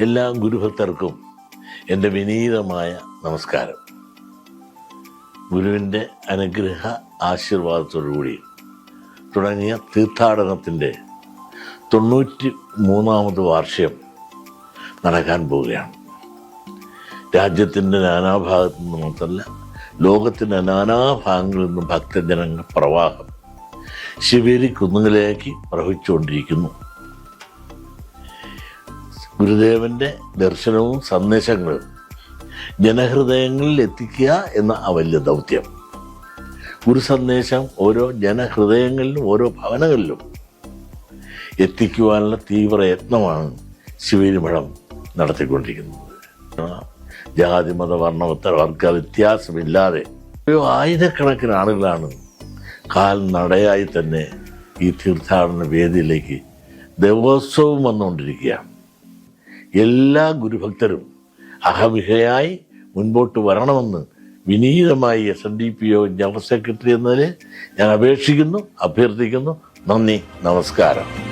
എല്ലാ ഗുരുഭക്തർക്കും എന്റെ വിനീതമായ നമസ്കാരം. ഗുരുവിന്റെ അനുഗ്രഹ ആശീർവാദത്തോടുകൂടി തുടങ്ങിയ തീർത്ഥാടനത്തിന്റെ തൊണ്ണൂറ്റി മൂന്നാമത് വാർഷികം നടക്കാൻ പോവുകയാണ്. രാജ്യത്തിന്റെ നാനാഭാഗത്തു നിന്ന് മാത്രമല്ല ലോകത്തിന്റെ നാനാഭാഗങ്ങളിൽ നിന്നും ഭക്തജനങ്ങളുടെ പ്രവാഹം ശിവേരി കുന്നുകളിലേക്ക് പ്രവഹിച്ചുകൊണ്ടിരിക്കുന്നു. ഗുരുദേവന്റെ ദർശനവും സന്ദേശങ്ങളും ജനഹൃദയങ്ങളിൽ എത്തിക്കുക എന്ന ആ വലിയ ദൗത്യം. ഗുരു സന്ദേശം ഓരോ ജനഹൃദയങ്ങളിലും ഓരോ ഭവനങ്ങളിലും എത്തിക്കുവാനുള്ള തീവ്ര യത്നമാണ് ശിവരിമഠം നടത്തിക്കൊണ്ടിരിക്കുന്നത്. ജാതി മത വർണമത്ത വർഗ വ്യത്യാസമില്ലാതെ ആയിരക്കണക്കിന് ആളുകളാണ് കാൽ നടയായി തന്നെ ഈ തീർത്ഥാടന വേദിയിലേക്ക് ദിവസവും വന്നുകൊണ്ടിരിക്കുകയാണ്. എല്ലാ ഗുരുഭക്തരും അഹമിഹയായി മുൻപോട്ട് വരണമെന്ന് വിനീതമായി S N D P O general secretary എന്നതിൽ ഞാൻ അപേക്ഷിക്കുന്നു അഭ്യർത്ഥിക്കുന്നു. നന്ദി നമസ്കാരം.